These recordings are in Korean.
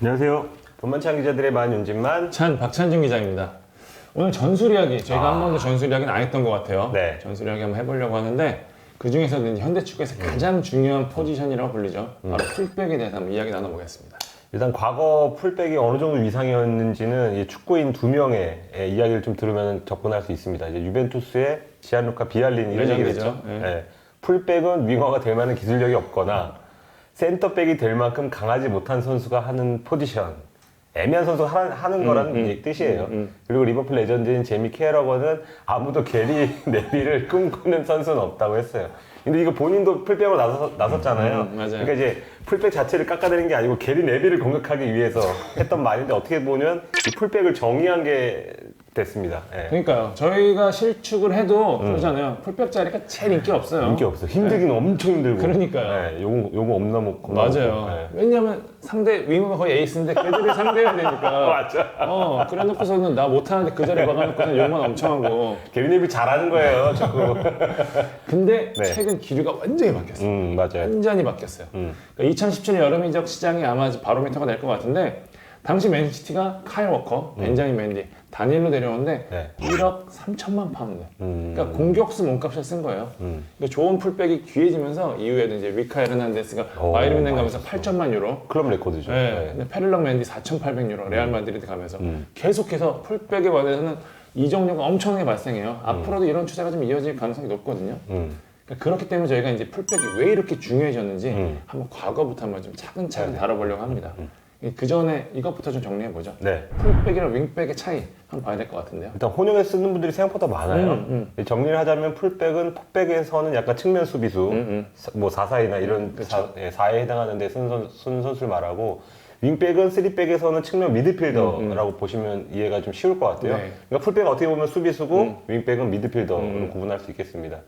안녕하세요. 돈만찬 기자들의 만 윤진만. 찬 박찬준 기자입니다. 오늘 전술 이야기 저희가 한 번도 전술 이야기는 안 했던 것 같아요. 아. 네. 전술 이야기 한번 해보려고 하는데 그 중에서도 이제 현대 축구에서 음. 가장 중요한 포지션이라고 불리죠. 바로 풀백에 대해서 한번 이야기 나눠보겠습니다. 일단 과거 풀백이 어느 정도 위상이었는지는 이 축구인 두 명의 예, 이야기를 좀 들으면 접근할 수 있습니다. 이제 유벤투스의 지안루카 비알린 이런 얘기를 레전드죠. 했죠. 예. 예. 풀백은 윙어가 될 만한 기술력이 없거나 센터백이 될 만큼 강하지 못한 선수가 하는 포지션. 애매한 선수가 하- 하는 거라는 음, 얘기 뜻이에요. 음, 그리고 리버풀 레전드인 제미 캐러거는 아무도 게리 네비를 꿈꾸는 선수는 없다고 했어요. 근데 이거 본인도 풀백으로 나서, 나섰잖아요. 음, 맞아요. 그러니까 이제 풀백 자체를 깎아내는 게 아니고 게리 네비를 공격하기 위해서 했던 말인데 어떻게 보면 이 풀백을 정의한 게 됐습니다. 예. 그러니까요. 저희가 실축을 해도 그러잖아요. 풀백 자리가 제일 인기 없어요. 음. 인기 없어. 힘들긴 엄청 힘들고. 그러니까요. 예, 요거 요거 없나 뭐. 맞아요. 예. 왜냐면 상대 윙어가 거의 에이스인데 걔들을 상대해야 되니까. 맞아. 어, 그래놓고서는 나 못하는데 그 자리에 막아놓고는 욕만 엄청 하고. 네비 잘하는 거예요, 자꾸. 근데 네. 최근 기류가 완전히 바뀌었어요. 음, 맞아요. 완전히 바뀌었어요. 음. 그러니까 2017년 여름 이적 시장이 아마 바로미터가 될 것 같은데 당시 맨시티가 카일 워커, 벤자민 맨디, 다니엘로 내려오는데 네. 1억 3천만 파운드. 음. 그러니까 공격수 몸값을 쓴 거예요. 음. 그러니까 좋은 풀백이 귀해지면서 이후에는 이제 헤난데스가 오, 바이에른 뮌헨 가면서 맞았어. 8천만 유로. 클럽 레코드죠. 네. 예. 근데 페를랑 맨디 4,800 유로 레알 마드리드 가면서 음. 계속해서 풀백에 관해서는 이적료가 엄청나게 발생해요. 앞으로도 이런 추세가 좀 이어질 가능성이 높거든요. 음. 그러니까 그렇기 때문에 저희가 이제 풀백이 왜 이렇게 중요해졌는지 음. 한번 과거부터 한번 좀 차근차근 네. 다뤄보려고 합니다. 그 전에 이것부터 좀 정리해 보죠. 네. 풀백이랑 윙백의 차이 한번 봐야 될 것 같은데요. 일단 혼용에 쓰는 분들이 생각보다 많아요. 음, 정리를 하자면 풀백은 풋백에서는 약간 측면 수비수, 음, 사- 뭐 4사이나 이런 그쵸. 사, 예, 4에 해당하는 데 쓴, 선, 쓴 선수를 말하고 윙백은 3백에서는 측면 미드필더라고 보시면 이해가 좀 쉬울 것 같아요. 음, 네. 그러니까 풀백은 어떻게 보면 수비수고 윙백은 미드필더로 음. 구분할 수 있겠습니다.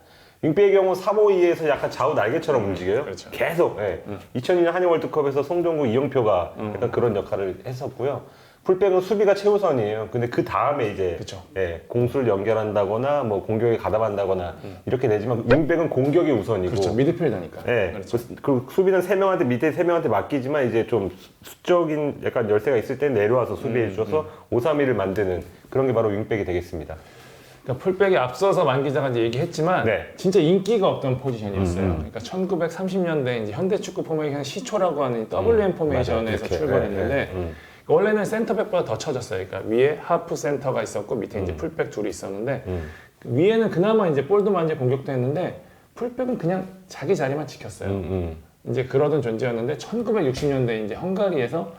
윙백의 경우 3-5-2에서 약간 좌우 날개처럼 움직여요. 그렇죠. 음. 계속. 예. 2002년 한일 월드컵에서 송정구, 이영표가 약간 그런 역할을 했었고요. 풀백은 수비가 최우선이에요. 근데 그 다음에 이제 그쵸. 예, 공수를 연결한다거나 뭐 공격에 가담한다거나 이렇게 되지만 윙백은 공격이 우선이고 음. 그렇죠. 미드필더니까. 예, 그렇죠. 그, 그 수비는 세 명한테 밑에 세 명한테 맡기지만 이제 좀 수- 수적인 약간 열세가 있을 때 내려와서 수비해 음, 주셔서 5-3-1을 만드는 그런 게 바로 윙백이 되겠습니다. 그러니까 풀백에 앞서서 만 기자가 이제 얘기했지만 네. 진짜 인기가 없던 포지션이었어요. 음, 음. 그러니까 1930년대 이제 현대 축구 포메이션 시초라고 하는 WM 포메이션에서 맞아요. 그렇게. 출발했는데 예, 예, 음. 원래는 센터백보다 더 쳐졌어요. 그러니까 위에 하프 센터가 있었고 밑에 이제 풀백 둘이 있었는데 음. 그 위에는 그나마 이제 볼도 만지 공격도 했는데 풀백은 그냥 자기 자리만 지켰어요. 음, 음. 이제 그러던 존재였는데 1960년대 이제 헝가리에서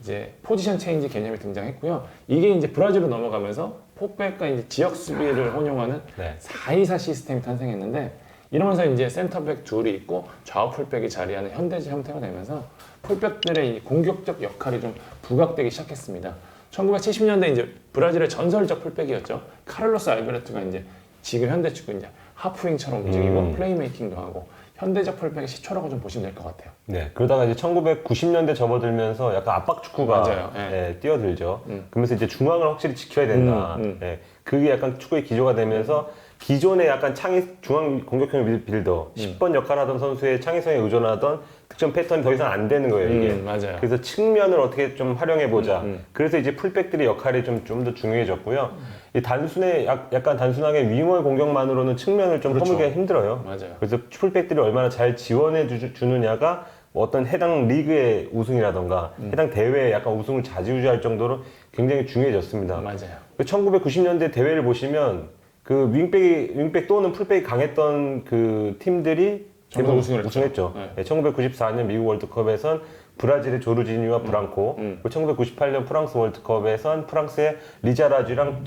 이제 포지션 체인지 개념이 등장했고요. 이게 이제 브라질로 넘어가면서 포백과 이제 지역 수비를 혼용하는 네. 4-2-4 시스템이 탄생했는데 이러면서 이제 센터백 둘이 있고 좌우 풀백이 자리하는 현대적 형태가 되면서 풀백들의 이 공격적 역할이 좀 부각되기 시작했습니다. 1970년대 이제 브라질의 전설적 풀백이었죠. 카를로스 알베르토가 이제 지금 현대 축구 이제 하프윙처럼 움직이고 음. 플레이메이킹도 하고 현대적 풀백의 시초라고 좀 보시면 될 것 같아요. 네. 그러다가 이제 1990년대 접어들면서 약간 압박 축구가 맞아요. 예. 예, 뛰어들죠. 음. 그러면서 이제 중앙을 확실히 지켜야 된다. 음, 음. 예, 그게 약간 축구의 기조가 되면서 기존의 약간 창의 중앙 공격형 미드필더 10번 역할을 하던 선수의 창의성에 의존하던 득점 패턴이 더 이상 안 되는 거예요. 이게. 음, 맞아요. 그래서 측면을 어떻게 좀 활용해 보자. 음, 음. 그래서 이제 풀백들의 역할이 좀 좀 더 중요해졌고요. 이 단순해 약, 약간 단순하게 윙어의 공격만으로는 측면을 좀 그렇죠. 허물기가 힘들어요. 맞아요. 그래서 풀백들이 얼마나 잘 지원해 주, 주느냐가 어떤 해당 리그의 우승이라던가 음. 해당 대회에 약간 우승을 좌지우지할 정도로 굉장히 중요해졌습니다. 맞아요. 1990년대 대회를 보시면 그 윙백이 윙백 또는 풀백이 강했던 그 팀들이 대부분 우승을 했죠. 우승했죠. 네. 네, 1994년 미국 월드컵에선 브라질의 조르지니와 브랑코, 음. 그리고 1998년 프랑스 월드컵에선 프랑스의 리자라주랑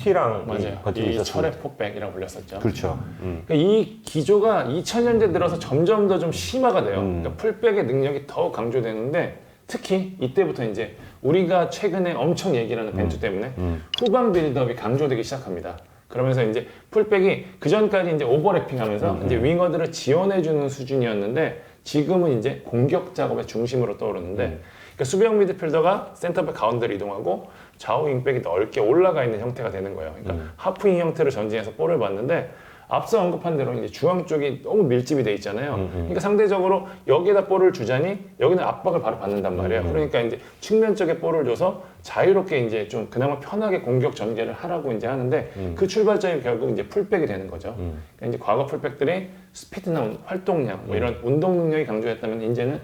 맞아요. 버티고 이 있었습니다. 철의 폭백이라고 불렸었죠. 그렇죠. 음. 그러니까 이 기조가 2000년대 들어서 점점 더 좀 심화가 돼요. 음. 그러니까 풀백의 능력이 더 강조되는데 특히 이때부터 이제 우리가 최근에 엄청 얘기를 하는 벤투 때문에 음. 후방 빌드업이 강조되기 시작합니다. 그러면서 이제 풀백이 그 전까지 이제 오버래핑하면서 음. 이제 윙어들을 지원해주는 수준이었는데 지금은 이제 공격 작업의 중심으로 떠오르는데 음. 그러니까 수비형 미드필더가 센터백 가운데로 이동하고 좌우 윙백이 넓게 올라가 있는 형태가 되는 거예요. 그러니까 음. 하프윙 형태로 전진해서 볼을 봤는데 앞서 언급한 대로 이제 중앙 쪽이 너무 밀집이 돼 있잖아요. 음, 그러니까 상대적으로 여기에다 볼을 주자니 여기는 압박을 바로 받는단 말이에요. 음, 그러니까 이제 측면 쪽에 볼을 줘서 자유롭게 이제 좀 그나마 편하게 공격 전개를 하라고 이제 하는데 음. 그 출발점이 결국 이제 풀백이 되는 거죠. 그러니까 이제 과거 풀백들이 스피드나 활동량 음. 뭐 이런 운동 능력이 강조했다면 이제는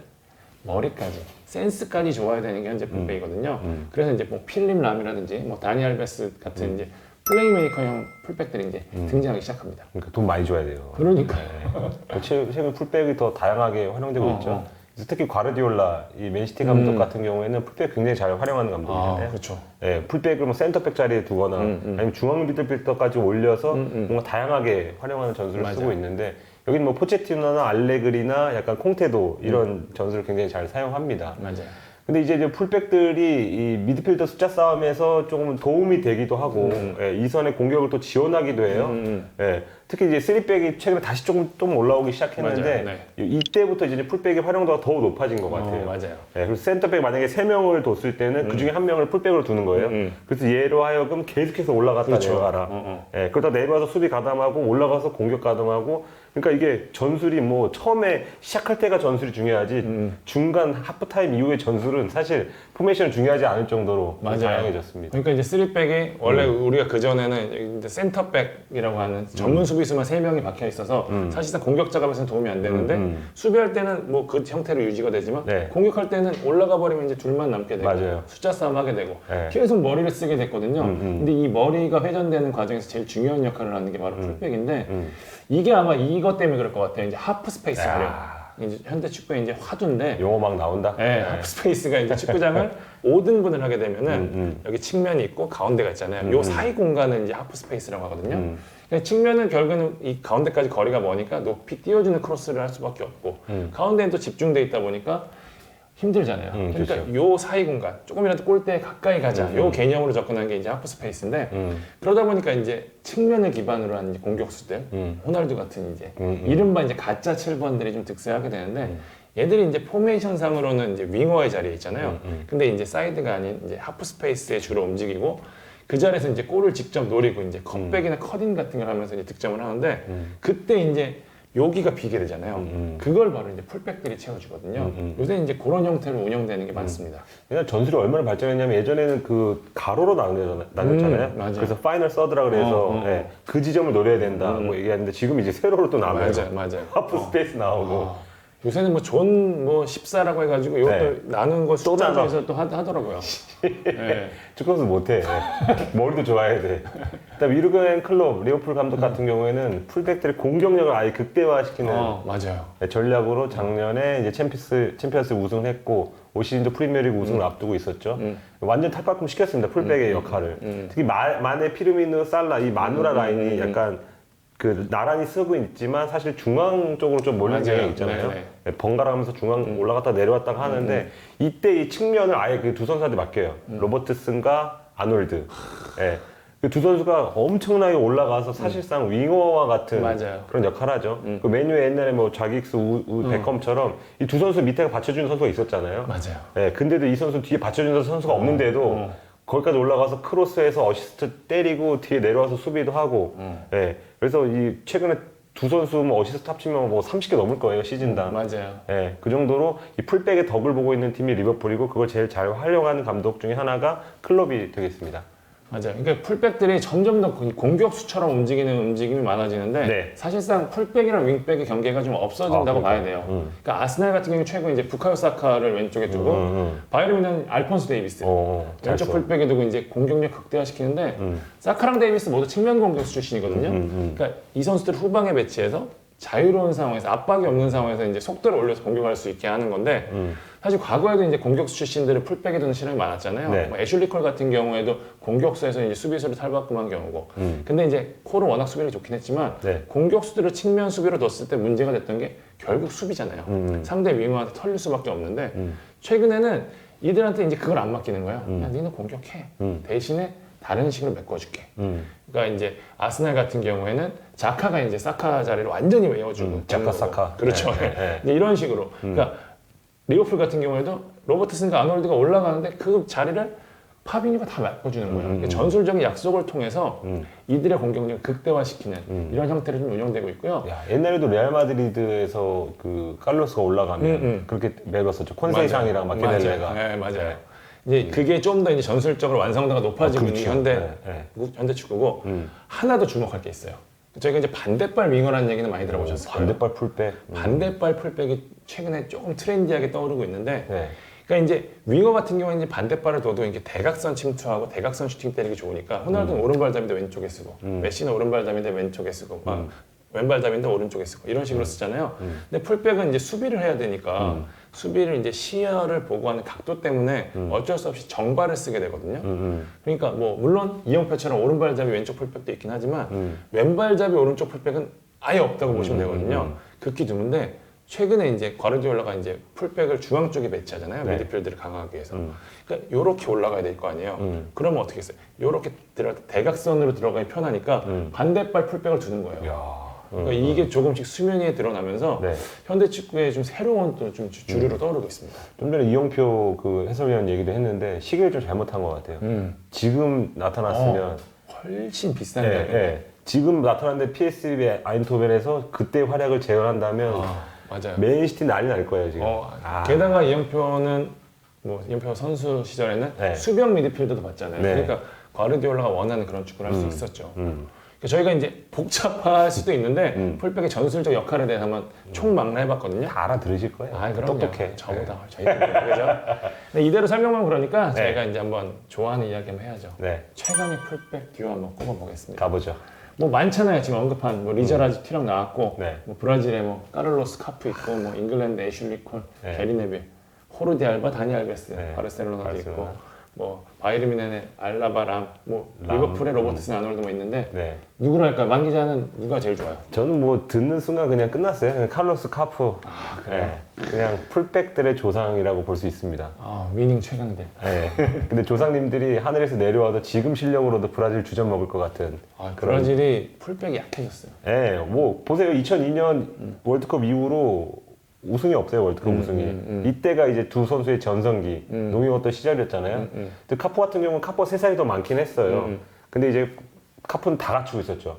머리까지 센스까지 좋아야 되는 게 현재 풀백이거든요. 음. 그래서 이제 뭐 필립 람이라든지 뭐 다니 알베스 같은 이제 플레이메이커형 풀백들이 이제 등장하기 시작합니다. 그러니까 돈 많이 줘야 돼요. 그러니까 그 최- 최근 풀백이 더 다양하게 활용되고 어, 있죠. 어. 그래서 특히 과르디올라 이 맨시티 감독 음. 같은 경우에는 풀백 굉장히 잘 활용하는 아 감독이잖아요. 그렇죠. 예, 풀백을 뭐 센터백 자리에 두거나 음, 음. 아니면 중앙 미들필더까지 올려서 음, 음. 뭔가 다양하게 활용하는 전술을 맞아. 쓰고 있는데 여기는 뭐 포체티노나 알레그리나 약간 콩테도 이런 전술을 굉장히 잘 사용합니다. 맞아요. 근데 이제 이제 풀백들이 이 미드필더 숫자 싸움에서 조금 도움이 되기도 하고 예, 이선의 공격을 또 지원하기도 해요. 음, 예, 특히 이제 3백이 최근에 다시 조금 좀 올라오기 시작했는데 맞아요. 이- 이때부터 이제 풀백의 활용도가 더 높아진 것 같아요. 어, 맞아요. 예, 그래서 센터백 만약에 3명을 뒀을 때는 그 중에 한 명을 풀백으로 두는 거예요. 음. 그래서 얘로 하여금 계속해서 올라갔다 그렇죠. 내려가라. 어, 어. 예, 그러다 내려와서 수비 가담하고 올라가서 공격 가담하고 그러니까 이게 전술이 뭐 처음에 시작할 때가 전술이 중요하지 음. 중간 하프타임 이후의 전술은 사실 포메이션은 중요하지 않을 정도로 맞아요. 다양해졌습니다. 그러니까 이제 3백이 원래 음. 우리가 그 전에는 센터백이라고 하는 전문 수 비수만 3명이 박혀 있어서 사실상 공격 작업에서는 도움이 안 되는데 음, 음. 수비할 때는 뭐 그 형태로 유지가 되지만 네. 공격할 때는 올라가 버리면 이제 둘만 남게 되고 맞아요. 숫자 싸움 하게 되고 네. 계속 머리를 쓰게 됐거든요. 음, 음. 근데 이 머리가 회전되는 과정에서 제일 중요한 역할을 하는 게 바로 풀백인데 음. 이게 아마 이것 때문에 그럴 것 같아요. 이제 하프 스페이스 야. 활용. 이제 현대 축구의 이제 화두인데 용어 막 나온다. 네, 하프 스페이스가 이제 축구장을 5등분을 하게 되면은 음, 음. 여기 측면이 있고 가운데가 있잖아요. 요 사이 공간을 이제 하프 스페이스라고 하거든요. 음. 그러니까 측면은 결국에는 이 가운데까지 거리가 머니까 높이 띄워주는 크로스를 할 수밖에 없고 음. 가운데는 또 집중돼 있다 보니까 힘들잖아요. 음, 그러니까 그렇죠. 요 사이 공간 조금이라도 골대에 가까이 가자. 요 개념으로 접근한 게 이제 하프 스페이스인데 음, 그러다 보니까 이제 측면을 기반으로 한 이제 공격수들, 음. 호날두 같은 이제 음, 음. 이른바 이제 가짜 7번들이 좀 득세하게 되는데 얘들이 이제 포메이션 상으로는 이제 윙어의 자리에 있잖아요. 음, 음. 근데 이제 사이드가 아닌 이제 하프 스페이스에 주로 움직이고 그 자리에서 이제 골을 직접 노리고 이제 컷백이나 컷인 같은 걸 하면서 이제 득점을 하는데 음. 그때 이제 여기가 비게 되잖아요. 음, 음. 그걸 바로 이제 풀백들이 채워주거든요. 음, 음. 요새 이제 그런 형태로 운영되는 게 많습니다. 그냥 전술이 얼마나 발전했냐면 예전에는 그 가로로 나뉘었- 나뉘었잖아요. 음. 그래서 파이널 서드라 그래서 어, 어, 어. 예, 그 지점을 노려야 된다 음. 뭐 얘기하는데 지금 이제 세로로 또 나눠요. 맞아요, 맞아요. 하프 스페이스 나오고 아, 요새는 뭐존뭐 14라고 해가지고 이것도 네. 나눈 거 숫자 나눠. 중에서 또 하, 하더라고요. 네. 축구 선수 못해. 머리도 좋아야 돼. 그다음 위르겐 클롭 리오풀 감독 같은 경우에는 풀백들의 공격력을 아예 극대화시키는 어, 맞아요. 전략으로 작년에 이제 챔피언스 챔피언스 우승을 했고 올 시즌도 프리미어리그 우승을 앞두고 있었죠. 음. 완전 탈바꿈 시켰습니다. 풀백의 역할을. 음. 특히 마, 마네 피르미누 살라 이 마누라 라인이 음. 약간 그 나란히 쓰고 있지만 사실 중앙 쪽으로 좀 몰린. 경향이 있잖아요. 네네. 네, 번갈아 가면서 중앙 올라갔다 내려왔다가 하는데 이때 이 측면을 아예 그 두 선수한테 맡겨요. 로버트슨과 아놀드. 예. 그두 선수가 엄청나게 올라가서 사실상 윙어와 같은 맞아요. 그런 역할을 하죠. 그 메뉴에 옛날에 뭐 자기익스 우, 우 베컴처럼 이두 선수 밑에가 받쳐주는 선수가 있었잖아요. 맞아요. 예, 근데도 이 선수 뒤에 받쳐주는 선수가 없는데도 어. 거기까지 올라가서 크로스해서 어시스트 때리고 뒤에 내려와서 수비도 하고 어. 예, 그래서 이 최근에 두 선수 뭐 어시스트 합치면 뭐 30개 넘을 거예요 시즌당. 맞아요. 예, 그 정도로 이 풀백의 덕을 보고 있는 팀이 리버풀이고 그걸 제일 잘 활용하는 감독 중에 하나가 클럽이 되겠습니다. 맞아요. 그러니까 풀백들이 점점 더 공격수처럼 움직이는 움직임이 많아지는데 네. 사실상 풀백이랑 윙백의 경계가 좀 없어진다고 아, 봐야. 돼요. 음. 그러니까 아스날 같은 경우 최고 이제 부카요 사카를 왼쪽에 두고 음, 음. 바이에른은 알폰스 데이비스 어, 잘 왼쪽 써. 풀백에 두고 이제 공격력 극대화시키는데 음. 사카랑 데이비스 모두 측면 공격수 출신이거든요. 음, 음. 그러니까 이 선수들 후방에 배치해서 자유로운 상황에서 압박이 없는 상황에서 이제 속도를 올려서 공격할 수 있게 하는 건데 음. 사실 과거에도 이제 공격수 출신들을 풀백에 두는 실험이 많았잖아요. 네. 뭐 애슐리 콜 같은 경우에도 공격수에서 이제 수비수를 탈바꿈한 경우고. 음. 근데 이제 콜은 워낙 수비를 좋긴 했지만 네. 공격수들을 측면 수비로 뒀을 때 문제가 됐던 게 결국 수비잖아요. 음. 상대 윙어한테 털릴 수밖에 없는데 음. 최근에는 이들한테 이제 그걸 안 맡기는 거예요. 야, 니는 공격해. 음. 대신에 다른 식으로 메꿔줄게. 음. 그러니까 이제 아스날 같은 경우에는 자카가 이제 사카 자리를 완전히 외워주고 음, 자카. 사카. 그렇죠. 네, 네, 네. 이런 식으로 그러니까 리버풀 같은 경우에도 로버트슨과 아놀드가 올라가는데 그 자리를 파비뉴가 다 바꿔주는 거예요. 음, 음. 전술적인 약속을 통해서 음. 이들의 공격력을 극대화시키는 음. 이런 형태로 좀 운영되고 있고요. 야, 옛날에도 레알 마드리드에서 그 칼로스가 올라가면 음, 음. 그렇게 매겼었죠. 콘세이상이랑. 마케델레가. 네, 맞아요. 이제 그게 좀 더 이제 전술적으로 완성도가 높아지고 아, 있는 그렇죠. 현대 네, 현대 축구고 음. 하나 더 주목할 게 있어요. 저희가 이제 반대발 윙어라는 얘기는 많이 들어보셨을 거예요. 반대발 풀백. 음. 반대발 풀백이 최근에 조금 트렌디하게 떠오르고 있는데 네. 그러니까 이제 윙어 같은 경우는 이제 반대발을 둬도 이게 대각선 침투하고 대각선 슈팅 때리기 좋으니까 호날두는 오른발잡인데 왼쪽에 쓰고 음. 메시는 오른발잡인데 왼쪽에 쓰고 막 음. 왼발잡인데 오른쪽에 쓰고 이런 식으로 쓰잖아요. 근데 풀백은 이제 수비를 해야 되니까 음. 수비를 이제 시야를 보고하는 각도 때문에 어쩔 수 없이 정발을 쓰게 되거든요. 음, 음. 그러니까 뭐 물론 이영표처럼 오른발잡이 왼쪽 풀백도 있긴 하지만 음. 왼발잡이 오른쪽 풀백은 아예 없다고 보시면 음, 되거든요. 음. 극히 드문데 최근에 이제 과르디올라가 이제 풀백을 중앙 쪽에 배치하잖아요. 네. 미드필드를 강화하기 위해서. 음. 그러니까 요렇게 올라가야 될 거 아니에요. 음. 그러면 어떻게 했어요? 요렇게 들어 대각선으로 들어가기 편하니까 음. 반대발 풀백을 두는 거예요. 야. 그러니까 이게 조금씩 수면 위에 드러나면서 네. 현대 축구에 좀 새로운 또 좀 주류로 떠오르고 있습니다. 좀 전에 이용표 그 해설위원 얘기도 했는데 시기를 좀 잘못한 것 같아요. 음. 지금 나타났으면 훨씬 비싼 예, 가격. 예. 지금 나타났는데 PSV 아인토벤에서 그때 활약을 재현한다면 아, 맞아요. 맨시티 난리 날 거예요 지금. 어, 아. 게다가 이영표는 뭐 이영표 선수 시절에는 네. 수비형 미드필더도 봤잖아요. 네. 그러니까 과르디올라가 원하는 그런 축구를 할 수 있었죠. 음. 그러니까 저희가 이제 복잡할 수도 있는데 음. 풀백의 전술적 역할에 대해서 한번 총망라해봤거든요. 다 알아들으실 거예요. 아, 그럼 똑똑해. 저보다 저희가 그죠? 근데 이대로 설명만 그러니까 네. 저희가 이제 한번 좋아하는 이야기 한번 해야죠. 네, 최강의 풀백 듀오 한번 꼽아보겠습니다. 가보죠. 뭐 많잖아요. 지금 언급한 뭐 리저라지 티랑 나왔고, 네. 뭐 브라질에 뭐 까를로스 카프 있고, 뭐 잉글랜드 애슐리 콜, 네. 게리 네빌, 호르디 알바, 다니 알베스, 네. 바르셀로나도 바르셀로나. 있고, 뭐 바이에른 뮌헨의 알라바람, 뭐 람. 리버풀의 로버트슨 아놀드 뭐 있는데 네. 누구로 할까요? 만 기자는 누가 제일 좋아요? 저는 뭐 듣는 순간 그냥 끝났어요. 그냥 칼로스 카프. 아 그래요? 네. 그냥 풀백들의 조상이라고 볼 수 있습니다. 아 위닝 최강대. 네. 근데 조상님들이 하늘에서 내려와도 지금 실력으로도 브라질 주전 먹을 것 같은. 아 브라질이 풀백이 약해졌어요. 예, 뭐 보세요. 2002년 월드컵 이후로 우승이 없어요. 월드컵 음, 우승이. 음, 음. 이때가 이제 두 선수의 전성기, 음. 농이었던 시절이었잖아요. 음, 음. 근데 카포 같은 경우는 카포 세 살이 더 많긴 했어요. 음, 음. 근데 이제 카포는 다 갖추고 있었죠.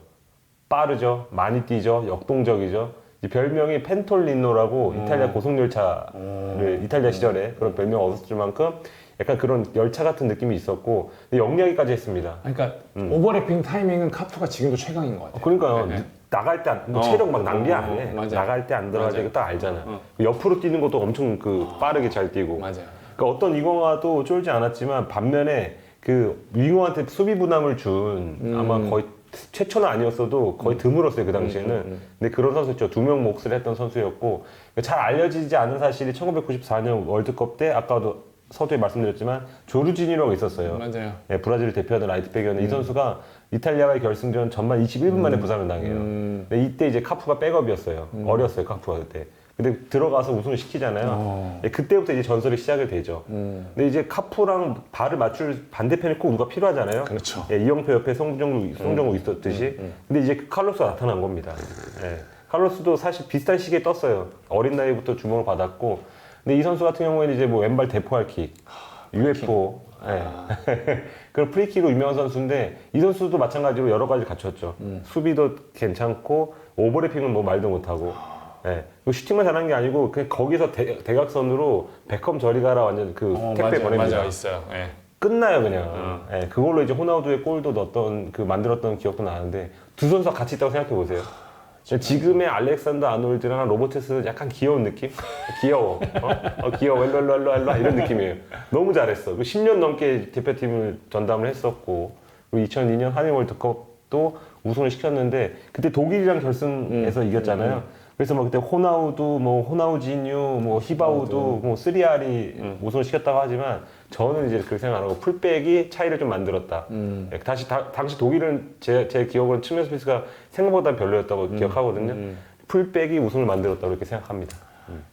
빠르죠, 많이 뛰죠, 역동적이죠. 별명이 펜톨리노라고 음. 이탈리아 고속열차를 이탈리아 시절에 그런 별명 을 얻었을 만큼 약간 그런 열차 같은 느낌이 있었고 영리하기까지 했습니다. 그러니까 오버래핑 타이밍은 카프가 지금도 최강인 것 같아요. 그러니까요. 네, 네. 나갈 때 안, 뭐 어. 체력 막 낭비 안 어, 해. 맞아. 나갈 때 안 들어가야 맞아. 딱 알잖아. 어. 옆으로 뛰는 것도 엄청 그 빠르게 잘 뛰고. 맞아요. 그러니까 어떤 이공화도 쫄지 않았지만 반면에 그 윙어한테 수비 부담을 준 음. 아마 거의 최초는 아니었어도 거의 드물었어요 그 당시에는. 음, 음, 음. 근데 그런 선수였죠. 두 명 몫을 했던 선수였고 잘 알려지지 않은 사실이 1994년 월드컵 때 아까도 서두에 말씀드렸지만 조르지니로가 있었어요. 맞아요. 네, 브라질을 대표하는 라이트백이었는데 이 선수가 이탈리아와의 결승전 전반 21분 만에 부상을 당해요. 음. 근데 이때 이제 카푸가 백업이었어요. 어렸어요, 카푸가 그때. 근데 들어가서 우승을 시키잖아요. 어. 예, 그때부터 이제 전설이 시작이 되죠. 음. 근데 이제 카푸랑 발을 맞출 반대편에 꼭 누가 필요하잖아요. 그렇죠. 예, 이영표 옆에 송정우, 송정우 있었듯이. 근데 이제 그 칼로스가 나타난 겁니다. 예. 칼로스도 사실 비슷한 시기에 떴어요. 어린 나이부터 주목을 받았고. 근데 이 선수 같은 경우에는 이제 뭐 왼발 대포할 킥, UFO, 예. 그런 프리킥으로 유명한 선수인데 이 선수도 마찬가지로 여러 가지를 갖췄죠. 수비도 괜찮고 오버래핑은 뭐 말도 못하고. 예. 그 슈팅만 잘하는 게 아니고 그냥 거기서 대, 대각선으로 베컴 저리 가라 완전 그 어, 택배. 보냅니다. 맞아 있어요. 예. 끝나요 그냥. 예, 그걸로 이제 호나우두의 골도 넣었던 그 만들었던 기억도 나는데 두 선수가 같이 있다고 생각해 보세요. 지금의 알렉산더 아놀드랑 로버트스는 약간 귀여운 느낌? 귀여워. 어? 어, 귀여워. 일로 일로 일로 일로 이런 느낌이에요. 너무 잘했어. 그 10년 넘게 대표팀을 전담을 했었고 그리고 2002년 한일 월드컵도 우승을 시켰는데 그때 독일이랑 결승에서 이겼잖아요. 그래서 뭐 그때 호나우두, 뭐 호나우지뉴, 뭐 히바우두, 뭐 쓰리알이 우승을 시켰다고 하지만 저는 이제 그렇게 생각 안 하고 풀백이 차이를 좀 만들었다. 음. 예, 다시 다- 당시 독일은 제, 제 기억으로는 측면 스피스가 생각보다 별로였다고 음. 기억하거든요. 풀백이 우승을 만들었다고 이렇게 생각합니다.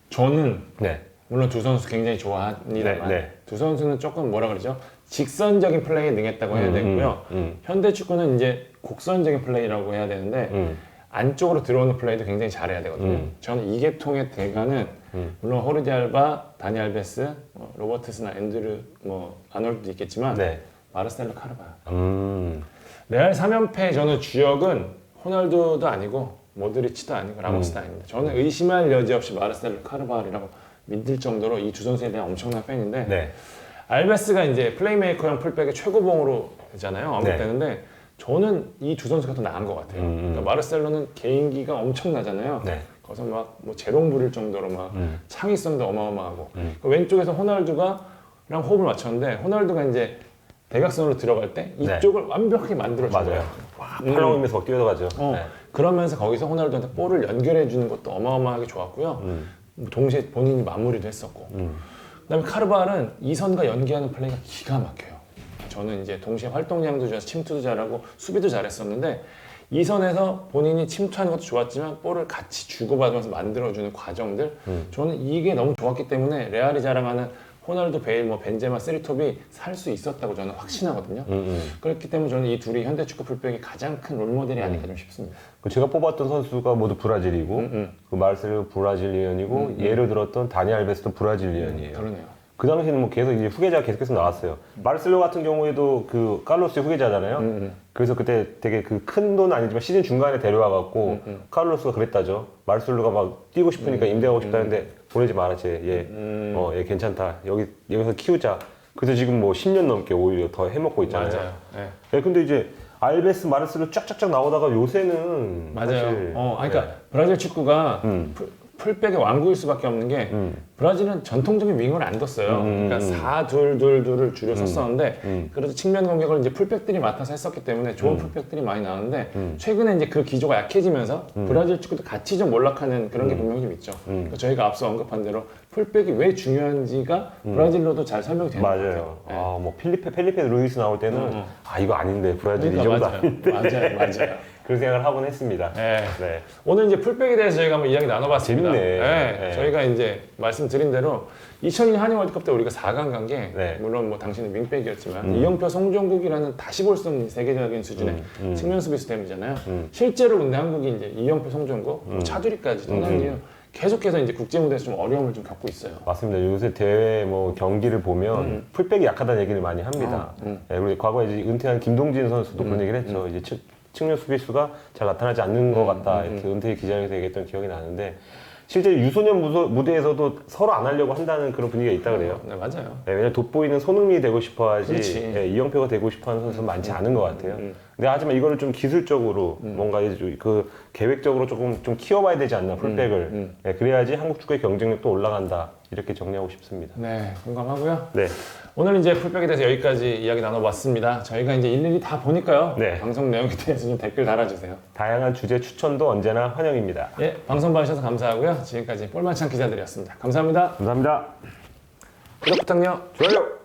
저는 네. 물론 두 선수 굉장히 좋아합니다만 네, 네. 두 선수는 조금 뭐라 그러죠? 직선적인 플레이에 능했다고 해야 음, 되고요. 음, 음. 현대 축구는 이제 곡선적인 플레이라고 해야 되는데 음. 안쪽으로 들어오는 플레이도 굉장히 잘해야 되거든요. 음. 저는 이 계통의 대가는 음. 물론 호르디 알바, 다니 알베스, 뭐 로버트스나 앤드류, 뭐 아놀드도 있겠지만 네. 마르셀로 카르바요. 음. 레알 3연패 저는 주역은 호날두도 아니고 모드리치도 아니고 라모스도 아닙니다. 저는 의심할 여지 없이 마르셀로 카르바알이라고 믿을 정도로 이 두 선수에 대한 엄청난 팬인데 네. 알베스가 이제 플레이메이커형 풀백의 최고봉으로 되잖아요. 언급되는데 저는 이 두 선수가 더 나은 것 같아요. 네. 음, 음. 그러니까 마르셀로는 개인기가 엄청나잖아요. 네. 거기서 막뭐 재롱 부릴 정도로 막 음. 창의성도 어마어마하고 음. 그 왼쪽에서 호날두가랑 호흡을 맞췄는데 호날두가 이제 대각선으로 들어갈 때 네. 이쪽을 완벽하게 만들어준 맞아요. 와, 음. 팔랑이면서 막 뛰어가죠. 어, 네. 그러면서 거기서 호날두한테 볼을 연결해 주는 것도 어마어마하게 좋았고요. 음. 뭐 동시에 본인이 마무리도 했었고. 음. 그다음에 카르발은 이선과 연계하는 플레이가 기가 막혀요. 저는 이제 동시에 활동량도 좋아서 침투도 잘하고 수비도 잘했었는데 이 선에서 본인이 침투하는 것도 좋았지만 볼을 같이 주고받으면서 만들어주는 과정들 음. 저는 이게 너무 좋았기 때문에 레알이 자랑하는 호날두, 베일, 뭐 벤제마, 쓰리톱이 살 수 있었다고 저는 확신하거든요. 음, 음. 그렇기 때문에 저는 이 둘이 현대 축구 풀백의 가장 큰 롤모델이 아닐까 좀 싶습니다. 그 제가 뽑았던 선수가 모두 브라질이고 음, 음. 그 마르셀로 브라질리언이고 예를 들었던 다니 알베스도 브라질리언이에요. 그러네요. 그 당시에는 뭐 계속 이제 후계자가 계속해서 나왔어요. 마르셀로 같은 경우에도 그 칼로스의 후계자잖아요. 음, 음. 그래서 그때 되게 그 큰 돈은 아니지만 시즌 중간에 데려와 갖고 음, 음. 칼로스가 그랬다죠. 마르셀로가 막 뛰고 싶으니까 임대하고 싶다는데 보내지 말아지. 얘, 음. 어, 얘 괜찮다. 여기 여기서 키우자. 그래서 지금 뭐 10년 넘게 오히려 더 해먹고 있잖아요. 맞아요. 네. 네, 근데 이제 알베스, 마르셀로 쫙쫙쫙 나오다가 요새는 맞아요. 사실 어, 아니, 그러니까 브라질 축구가 음. 풀, 풀백의 왕국일 수밖에 없는 게 음. 브라질은 전통적인 윙어를 안 뒀어요. 음, 그러니까 음. 4-2-2-2를 줄여 썼었는데 음. 그래도 측면 공격을 이제 풀백들이 맡아서 했었기 때문에 좋은 풀백들이 많이 나왔는데 음. 최근에 이제 그 기조가 약해지면서 브라질 축구도 같이 좀 몰락하는 그런 게 분명히 좀 있죠. 음. 그러니까 저희가 앞서 언급한 대로 풀백이 왜 중요한지가 브라질로도 잘 설명이 되는 것 맞아요. 같아요. 네. 아, 뭐 필리페 펠리페 루이스 나올 때는. 아 이거 아닌데 브라질 이 그러니까 정도 맞아요. 아닌데 맞아요. 맞아요. 그런 생각을 하곤 했습니다. 네. 네. 오늘 이제 풀백에 대해서 저희가 한번 이야기 나눠봤습니다. 재밌네. 네, 네. 저희가 이제 말씀드린 대로 2002년 한일 월드컵 때 우리가 4강 간 게 네. 물론 뭐 당신은 윙백이었지만 음. 이영표, 송종국이라는 다시 볼 수 없는 세계적인 수준의 음, 음. 측면 수비 스템이잖아요. 음. 실제로 근데 한국이 이제 이영표, 송종국, 뭐 차두리까지 떠난 음. 이유 계속해서 이제 국제 무대에서 좀 어려움을 좀 겪고 있어요. 맞습니다. 요새 대회 뭐 경기를 보면 음. 풀백이 약하다는 얘기를 많이 합니다. 아, 음. 네, 그리고 과거에 이제 은퇴한 김동진 선수도 그런 얘기를 했죠. 이제 측, 측면 수비수가 잘 나타나지 않는 것 같다. 음, 이렇게 은퇴 기자회견에서 얘기했던 기억이 나는데 실제 유소년 무소- 무대에서도 서로 안 하려고 한다는 그런 분위기가 있다 그래요. 네, 맞아요. 네, 왜냐면 돋보이는 손흥민이 되고 싶어 하지 그렇지. 네, 이영표가 되고 싶어 하는 선수는 많지 않은 것 같아요. 음. 근데 하지만 이거를 좀 기술적으로 뭔가 이제 그 계획적으로 조금 좀 키워봐야 되지 않나 풀백을 음. 네, 그래야지 한국 축구의 경쟁력도 올라간다 이렇게 정리하고 싶습니다. 네, 공감하고요. 네, 오늘 이제 풀백에 대해서 여기까지 이야기 나눠봤습니다. 저희가 이제 일일이 다 보니까요. 네. 방송 내용에 대해서 좀 댓글 달아주세요. 다양한 주제 추천도 언제나 환영입니다. 예, 방송 봐주셔서 감사하고요. 지금까지 볼만찬 기자들이었습니다. 감사합니다. 감사합니다. 구독 부탁요. 좋아요.